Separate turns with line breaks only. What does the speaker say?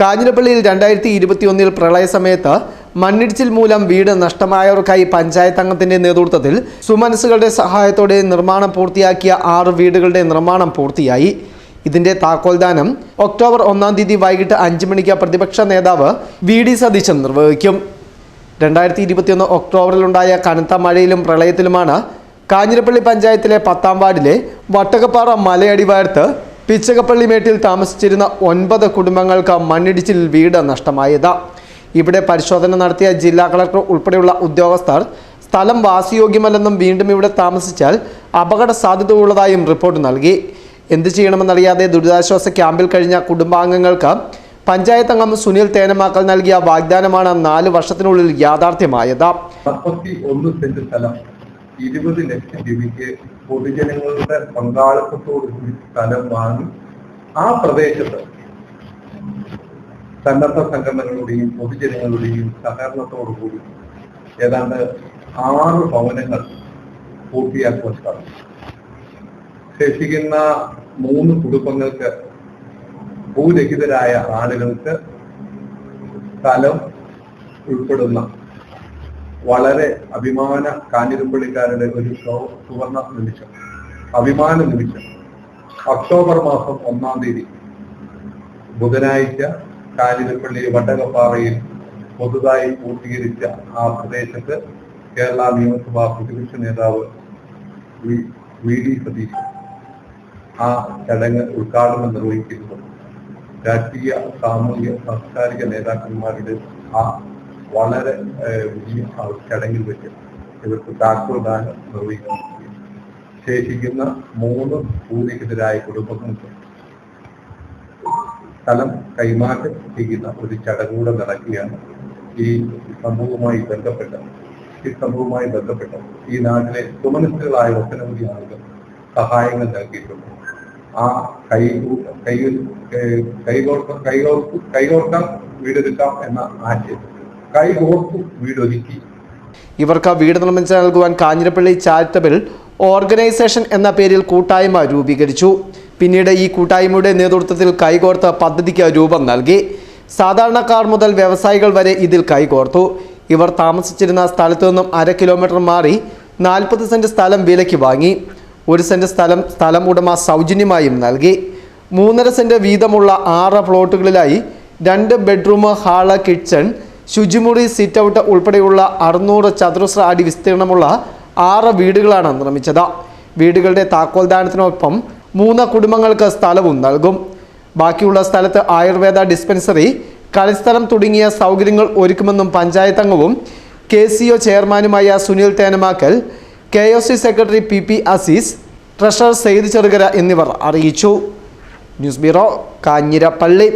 കാഞ്ഞിരപ്പള്ളിയിൽ രണ്ടായിരത്തി ഇരുപത്തിയൊന്നിൽ പ്രളയസമയത്ത് മണ്ണിടിച്ചിൽ മൂലം വീട് നഷ്ടമായവർക്കായി പഞ്ചായത്ത് അംഗത്തിന്റെ നേതൃത്വത്തിൽ സുമനസുകളുടെ സഹായത്തോടെ നിർമ്മാണം പൂർത്തിയാക്കിയ ആറ് വീടുകളുടെ നിർമ്മാണം പൂർത്തിയായി. ഇതിന്റെ താക്കോൽദാനം ഒക്ടോബർ ഒന്നാം തീയതി വൈകിട്ട് അഞ്ച് മണിക്ക് പ്രതിപക്ഷ നേതാവ് വി ഡി സതീശൻ നിർവഹിക്കും. രണ്ടായിരത്തി ഇരുപത്തിയൊന്ന് ഒക്ടോബറിലുണ്ടായ കനത്ത മഴയിലും പ്രളയത്തിലുമാണ് കാഞ്ഞിരപ്പള്ളി പഞ്ചായത്തിലെ പത്താം വാർഡിലെ വട്ടകപ്പാറ മലയടിവാരത്ത് പിച്ചകപ്പള്ളി മേട്ടിൽ താമസിച്ചിരുന്ന ഒൻപത് കുടുംബങ്ങൾക്ക് മണ്ണിടിച്ചിൽ വീട് നഷ്ടമായത്. ഇവിടെ പരിശോധന നടത്തിയ ജില്ലാ കളക്ടർ ഉൾപ്പെടെയുള്ള ഉദ്യോഗസ്ഥർ സ്ഥലം വാസയോഗ്യമല്ലെന്നും വീണ്ടും ഇവിടെ താമസിച്ചാൽ അപകട സാധ്യത ഉള്ളതായും റിപ്പോർട്ട് നൽകി. എന്ത് ചെയ്യണമെന്നറിയാതെ ദുരിതാശ്വാസ ക്യാമ്പിൽ കഴിഞ്ഞ കുടുംബാംഗങ്ങൾക്ക് പഞ്ചായത്ത് അംഗം സുനിൽ തേനമാക്കൽ നൽകിയ വാഗ്ദാനമാണ് നാല് വർഷത്തിനുള്ളിൽ യാഥാർത്ഥ്യമായത്.
സെന്റ് സ്ഥലം ഇരുപത് ലക്ഷം രൂപയ്ക്ക് പൊതുജനങ്ങളുടെ പങ്കാളിത്തത്തോടുകൂടി സ്ഥലം വാങ്ങി ആ പ്രദേശത്ത് സന്നദ്ധ സംഘടനകളുടെയും പൊതുജനങ്ങളുടെയും സഹകരണത്തോടുകൂടി ഏതാണ്ട് ആറ് ഭവനങ്ങൾ പൂർത്തിയാക്കുവാൻ സാധിച്ചു. ശേഷിക്കുന്ന മൂന്ന് കുടുംബങ്ങൾക്ക് ഭൂരഹിതരായ ആളുകൾക്ക് സ്ഥലം ഉൾപ്പെടുന്ന വളരെ അഭിമാന കാഞ്ഞിരപ്പള്ളിക്കാരുടെ ഒരു സുവർണ നിമിഷം അഭിമാന നിമിഷം. ഒക്ടോബർ മാസം ഒന്നാം തീയതി ബുധനാഴ്ച കാഞ്ഞിരപ്പള്ളി വട്ടകപ്പാറയിൽ പുതുതായി പൂർത്തീകരിച്ച ആ പ്രദേശത്ത് കേരള നിയമസഭാ പ്രതിപക്ഷ നേതാവ് വി- ഡി സതീശൻ ആ ചടങ്ങ് ഉദ്ഘാടനം നിർവഹിക്കുന്നത് രാഷ്ട്രീയ സാമൂഹിക സാംസ്കാരിക നേതാക്കന്മാരുടെ ആ വളരെ ചടങ്ങിൽ വെച്ച് ഇവർക്ക് താക്കോൽദാനം നിർവഹിക്കുന്നു ശേഷിക്കുന്ന മൂന്ന് ഭൂരഹിതരായ കുടുംബങ്ങൾക്ക് സ്ഥലം കൈമാറ്റം ചെയ്യുന്ന ഒരു ചടങ്ങൂടെ നടക്കുകയാണ് ഈ സംഭവവുമായി ബന്ധപ്പെട്ട ഈ സംഭവവുമായി ബന്ധപ്പെട്ട ഈ നാട്ടിലെ സുമനസ്സുകളായ ഒട്ടനവധി ആളുകൾ സഹായങ്ങൾ നൽകിയിട്ടുണ്ട്. ആ കൈ കൈ കൈകോർക്ക കൈകോർക്കാം വീടെടുക്കാം എന്ന ആശയം കൈകോർത്ത് വീടൊരുക്കി.
ഇവർക്ക് വീട് നിർമ്മിച്ച് നൽകുവാൻ കാഞ്ഞിരപ്പള്ളി ചാരിറ്റബിൾ ഓർഗനൈസേഷൻ എന്ന പേരിൽ കൂട്ടായ്മ രൂപീകരിച്ചു. പിന്നീട് ഈ കൂട്ടായ്മയുടെ നേതൃത്വത്തിൽ കൈകോർത്ത് പദ്ധതിക്ക് രൂപം നൽകി. സാധാരണക്കാർ മുതൽ വ്യവസായികൾ വരെ ഇതിൽ കൈകോർത്തു. ഇവർ താമസിച്ചിരുന്ന സ്ഥലത്തു നിന്നും അര കിലോമീറ്റർ മാറി നാൽപ്പത് സെന്റ് സ്ഥലം വിലയ്ക്ക് വാങ്ങി. ഒരു സെന്റ് സ്ഥലം സ്ഥലം ഉടമ സൗജന്യമായും നൽകി. മൂന്നര സെന്റ് വീതമുള്ള ആറ് പ്ലോട്ടുകളിലായി രണ്ട് ബെഡ്റൂം ഹാൾ കിച്ചൺ ശുചിമുറി സിറ്റ് ഔട്ട് ഉൾപ്പെടെയുള്ള അറുന്നൂറ് ചതുരശ്ര അടി വിസ്തീർണമുള്ള ആറ് വീടുകളാണ് നിർമ്മിച്ചത്. വീടുകളുടെ താക്കോൽദാനത്തിനൊപ്പം മൂന്ന് കുടുംബങ്ങൾക്ക് സ്ഥലവും നൽകും. ബാക്കിയുള്ള സ്ഥലത്ത് ആയുർവേദ ഡിസ്പെൻസറി കളിസ്ഥലം തുടങ്ങിയ സൗകര്യങ്ങൾ ഒരുക്കുമെന്നും പഞ്ചായത്ത് അംഗവും കെ സി ഒ ചെയർമാനുമായ Sunil Thenamakkal K O C secretary P P Azeez treasurer Sayed Cherukara എന്നിവർ അറിയിച്ചു. News bureau Kanjirappally.